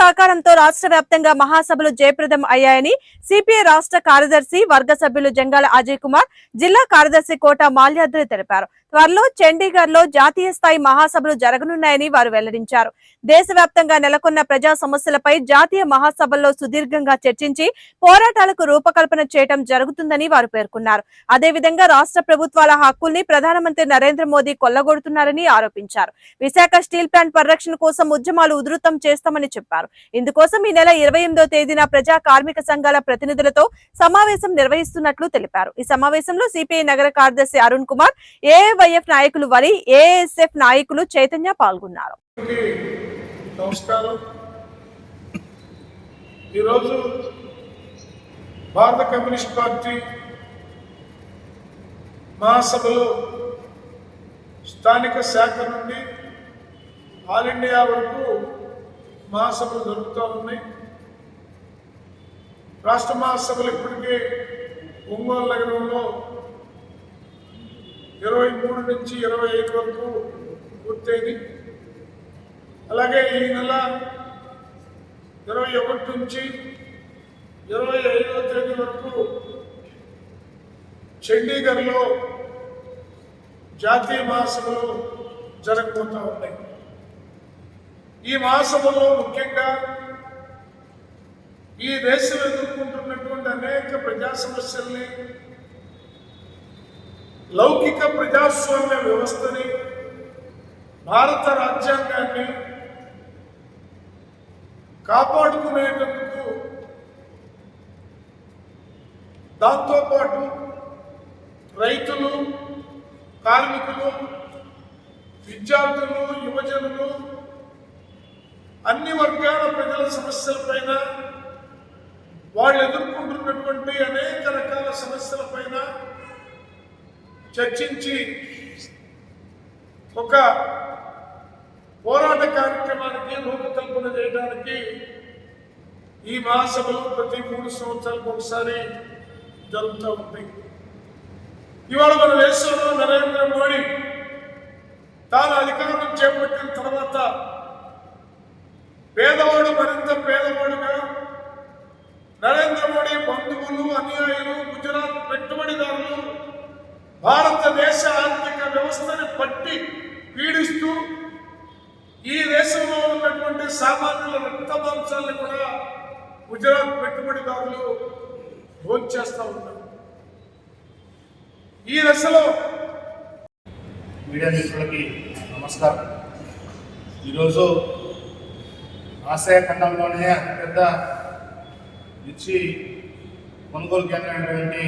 సహకారంతో రాష్ట్ర వ్యాప్తంగా మహాసభలు జయప్రదం అయ్యాయని సిపిఐ రాష్ట్ర కార్యదర్శి వర్గ సభ్యులు జంగాల అజయ్ కుమార్ జిల్లా కార్యదర్శి కోట మాల్యాద్రి తెలిపారు. త్వరలో చండీగఢ్లో జాతీయ స్థాయి మహాసభలు జరగనున్నాయని వారు వెల్లడించారు. దేశవ్యాప్తంగా నెలకొన్న ప్రజా సమస్యలపై జాతీయ మహాసభల్లో సుదీర్ఘంగా చర్చించి పోరాటాలకు రూపకల్పన చేయడం జరుగుతుందని వారు పేర్కొన్నారు. అదేవిధంగా రాష్ట్ర ప్రభుత్వాల హక్కుల్ని ప్రధానమంత్రి నరేంద్ర మోదీ కొల్లగొడుతున్నారని ఆరోపించారు. విశాఖ స్టీల్ ప్లాంట్ పరిరక్షణ కోసం ఉద్యమాలు ఉధృతం చేస్తామని చెప్పారు. ఇందుకోసం ఈ నెల ఇరవై ఎనిమిదో తేదీన ప్రజా కార్మిక సంఘాల ప్రతినిధులతో సమావేశం నిర్వహిస్తున్నట్లు తెలిపారు. ఈ సమావేశంలో సిపిఐ నగర కార్యదర్శి అరుణ్ కుమార్ ఏ వైఎఫ్ నాయకులు వరి ఏఎస్ఎఫ్ నాయకులు చైతన్య పాల్గొన్నారు. నమస్కారం. ఈరోజు భారత కమ్యూనిస్ట్ పార్టీ మహాసభలో స్థానిక శాఖ నుండి ఆల్ ఇండియా వరకు మహాసభలు జరుగుతూ ఉన్నాయి. రాష్ట్ర మహాసభలు ఇప్పటికే ఒంగోలు నగరంలో ఇరవై మూడు నుంచి ఇరవై ఐదు వరకు పూర్తయింది. అలాగే ఈ నెల ఇరవై ఒకటి నుంచి ఇరవై ఐదవ తేదీ వరకు చండీగఢ్లో జాతీయ మహాసభలు జరగబోతూ ఉన్నాయి. ఈ మహాసభలో ముఖ్యంగా ఈ దేశం ఎదుర్కొంటున్నటువంటి అనేక ప్రజా సమస్యల్ని లౌకిక ప్రజాస్వామ్య వ్యవస్థని భారత రాజ్యాంగాన్ని కాపాడుకునేటందుకు దాంతోపాటు రైతులు కార్మికులు విద్యార్థులు యువజనులు అన్ని వర్గాల ప్రజల సమస్యలపైన వాళ్ళు ఎదుర్కొంటున్నటువంటి అనేక రకాల సమస్యలపైన చర్చించి ఒక పోరాట కార్యక్రమానికి రూపకల్పన చేయడానికి ఈ మహాసభలు ప్రతి మూడు సంవత్సరాలకు ఒకసారి జరుగుతూ ఉంటాయి ఇవాళ మన దేశంలో నరేంద్ర మోడీ తాను అధికారం చేపట్టిన తర్వాత పేదవాడు మరింత పేదవాడుగా నరేంద్ర మోడీ బంధువులు అనుయాయులు గుజరాత్ పెట్టుబడిదారులు భారతదేశ ఆర్థిక వ్యవస్థని పట్టి పీడిస్తూ ఈ దేశంలో ఉన్నటువంటి సామాన్యుల రక్త మాంసాలను కూడా గుజరాత్ పెట్టుబడిదారులు భోంచేస్తూ ఉన్నారు. ఈ దశలో మీడియా మిత్రులకి నమస్కారం. ఈరోజు ఆసియా ఖండంలోనే అతిపెద్ద మిర్చి కొనుగోలు కేంద్రమైనటువంటి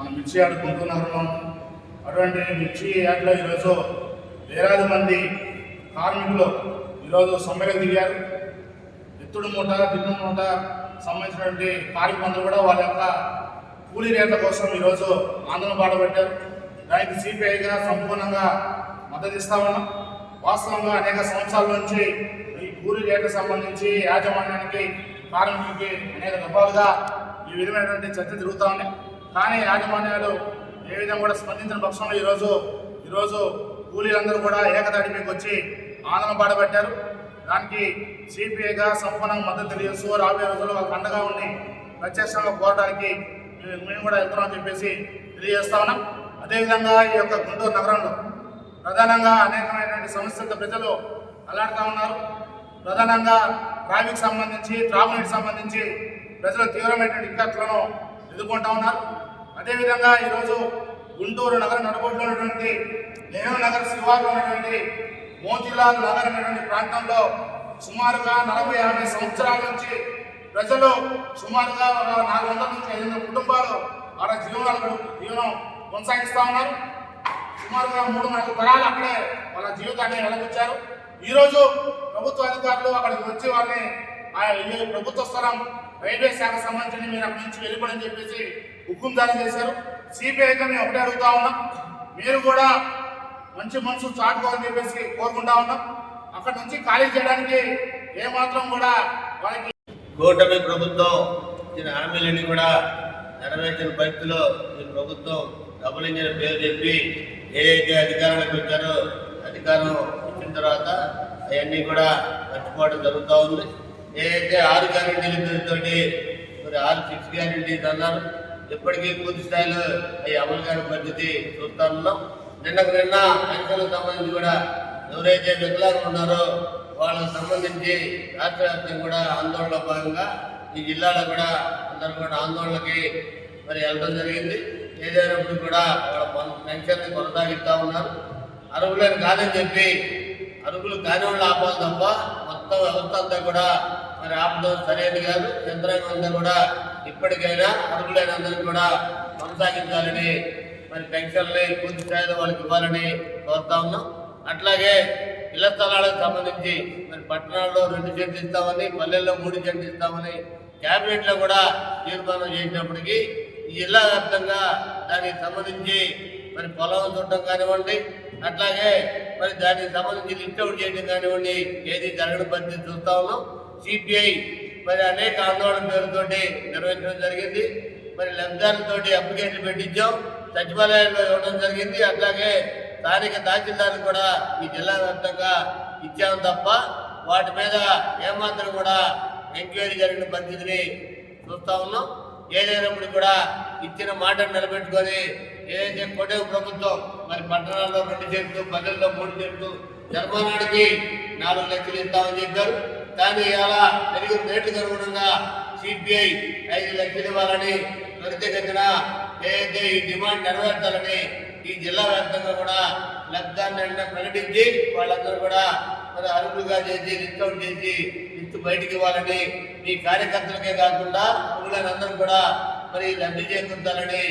మన మిర్చి యార్డు గుంటూరు అటువంటి మిర్చి యాడ్లో ఈరోజు వేలాది మంది కార్మికులు ఈరోజు సమ్మెలో దిగారు. ఎత్తుడు మూట దిన్ను మూట సంబంధించినటువంటి కార్మికులందరూ కూడా వాళ్ళ యొక్క కూలీ రేట్ల కోసం ఈరోజు ఆందోళన బాటపట్టారు దానికి సిపిఐగా సంపూర్ణంగా మద్దతు ఇస్తా ఉన్నాం. వాస్తవంగా అనేక సంవత్సరాల నుంచి ఈ కూలీ రేట్లకు సంబంధించి యాజమాన్యానికి కార్మికులకి అనేక రకాలుగా ఈ విధమైనటువంటి చర్చ జరుగుతూ ఉన్నాయి. కానీ యాజమాన్యాలు ఏ విధంగా కూడా స్పందించిన పక్షంలో ఈరోజు ఈరోజు కూలీలందరూ కూడా ఏకతాటి మీకు వచ్చి ఆనందం బాటపట్టారు దానికి సిపిఐగా సంపూర్ణంగా మద్దతు తెలియజేస్తూ రాబోయే రోజుల్లో వాళ్ళకి అండగా ఉండి ప్రత్యక్షంగా పోరాటానికి మేము మేము కూడా వెళ్తున్నామని చెప్పేసి తెలియజేస్తా ఉన్నాం. అదేవిధంగా ఈ యొక్క గుంటూరు నగరంలో ప్రధానంగా అనేకమైనటువంటి సమస్యలతో ప్రజలు అలాడుతూ ఉన్నారు. ప్రధానంగా ట్రాఫిక్ సంబంధించి త్రాగునీటికి సంబంధించి ప్రజలు తీవ్రమైనటువంటి ఇక్కట్లను ఎదుర్కొంటా ఉన్నారు. అదేవిధంగా ఈరోజు గుంటూరు నగర నడుబొడ్లో ఉన్నటువంటి నెహ్రూ నగర్ శివార్లో ఉన్నటువంటి మోతిలాల్ నగర్ అనేటువంటి ప్రాంతంలో సుమారుగా నలభై యాభై సంవత్సరాల నుంచి ప్రజలు సుమారుగా ఒక నాలుగు వందల నుంచి ఐదు వందల కుటుంబాలు వాళ్ళ జీవనాలు జీవనం కొనసాగిస్తూ ఉన్నారు. సుమారుగా మూడు నాలుగు తరాలు అక్కడే వాళ్ళ జీవితాన్ని వెలగొచ్చారు ఈరోజు ప్రభుత్వ అధికారులు అక్కడికి వచ్చి వాళ్ళని ఆ ప్రభుత్వ స్థలం రైల్వే శాఖ సంబంధించి మీరు అక్కడి నుంచి వెళ్ళిపోడని చెప్పేసి హుకుం జారీ చేశారు. సిపిఐగా మేము ఒకటే అడుగుతా ఉన్నాం. మీరు కూడా మంచి మనసు చాటుకోవాలని చెప్పేసి కోరుకుంటా ఉన్నాం. అక్కడ నుంచి ఖాళీ చేయడానికి ఏమాత్రం కూడా వాళ్ళకి కూటమి ప్రభుత్వం ఇచ్చిన హామీలన్నీ కూడా నెరవేర్చిన పరిస్థితిలో ఈ ప్రభుత్వం డబుల్ ఇంజిన్ పేరు చెప్పి ఏదైతే అధికారంలోకి వచ్చారో అధికారం ఇచ్చిన తర్వాత అవన్నీ కూడా మర్చిపోవడం జరుగుతూ ఉంది. ఏదైతే ఆరు గ్యారెంటీలు పేరుతోటి మరి ఆరు సిక్స్ గ్యారెంటీస్ అన్నారు. ఇప్పటికీ పూర్తి స్థాయిలో అవి అమలు కాని పరిస్థితి చూస్తా ఉన్నాం. నిన్నకు నిన్న పెన్షన్లకు సంబంధించి కూడా ఎవరైతే వికలాంగులు ఉన్నారో వాళ్ళకు సంబంధించి రాష్ట్ర వ్యాప్తంగా కూడా ఆందోళనలో భాగంగా ఈ జిల్లాలో కూడా అందరూ కూడా ఆందోళనకి మరి వెళ్ళడం జరిగింది. ఏదైనప్పుడు కూడా వాళ్ళ పెన్షన్ని పెన్షన్ ఉన్నారు. అరుగులను కాదని చెప్పి అరుగులు కాని వాళ్ళు ఆపాలి తప్ప మొత్తం వ్యవస్థ అంతా కూడా మరి ఆపడం సరైనది కాదు. యంత్రాంగం అంతా కూడా ఇప్పటికైనా అర్హులైన అందరూ కూడా కొనసాగించాలని మరి పెన్షన్లు పూర్తి స్థాయిలో వాళ్ళకి ఇవ్వాలని కోరుతా ఉన్నాం. అట్లాగే ఇళ్ళ స్థలాలకు సంబంధించి మరి పట్టణాల్లో రెండు సెంట్లు ఇస్తామని పల్లెల్లో మూడు సెంట్లు ఇస్తామని క్యాబినెట్లో కూడా తీర్మానం చేసినప్పటికీ ఈ జిల్లా వ్యాప్తంగా దానికి సంబంధించి మరి పొలం చూడటం కానివ్వండి అట్లాగే మరి దానికి సంబంధించి లిస్ట్ అవుట్ చేయడం కానివ్వండి ఏది జరగని పరిస్థితి చూస్తా ఉన్నాం. సిపిఐ మరి అనేక ఆందోళన పేరుతోటి నిర్వహించడం జరిగింది. మరి లబ్ధాలతోటి అప్లికేషన్ పెట్టించాం. సచివాలయాల్లో ఇవ్వడం జరిగింది. అట్లాగే స్థానిక తహసీల్దార్ కూడా ఈ జిల్లా వ్యాప్తంగా ఇచ్చాము తప్ప వాటి మీద ఏమాత్రం కూడా ఎంక్వైరీ జరిగిన పరిస్థితిని చూస్తా ఉన్నాం. ఏదైనప్పుడు కూడా ఇచ్చిన మాటను నిలబెట్టుకొని ఏదైతే కొట్టేవు ప్రభుత్వం? మరి పట్టణాల్లో రెండు చెట్లు పల్లెల్లో మూడు చెట్లు జర్మనాడికి నాలుగు లక్షలు ఇస్తామని చెప్పారు. కానీ అలా పెరిగిన రేటు అనుగుణంగా సిపిఐ ఐదు లక్షలు ఇవ్వాలని త్వరితగతిన ఏదైతే ఈ డిమాండ్ నెరవేర్చాలని ఈ జిల్లా వ్యాప్తంగా కూడా లబ్ధాన్ని ప్రకటించి వాళ్ళందరూ కూడా మరి అరువులుగా చేసి డిస్కౌంట్ అవుట్ చేసి ఇంత బయటికి ఇవ్వాలని ఈ కార్యకర్తలకే కాకుండా అరువులైన అందరూ కూడా మరి లబ్ధి చేకూర్చాలని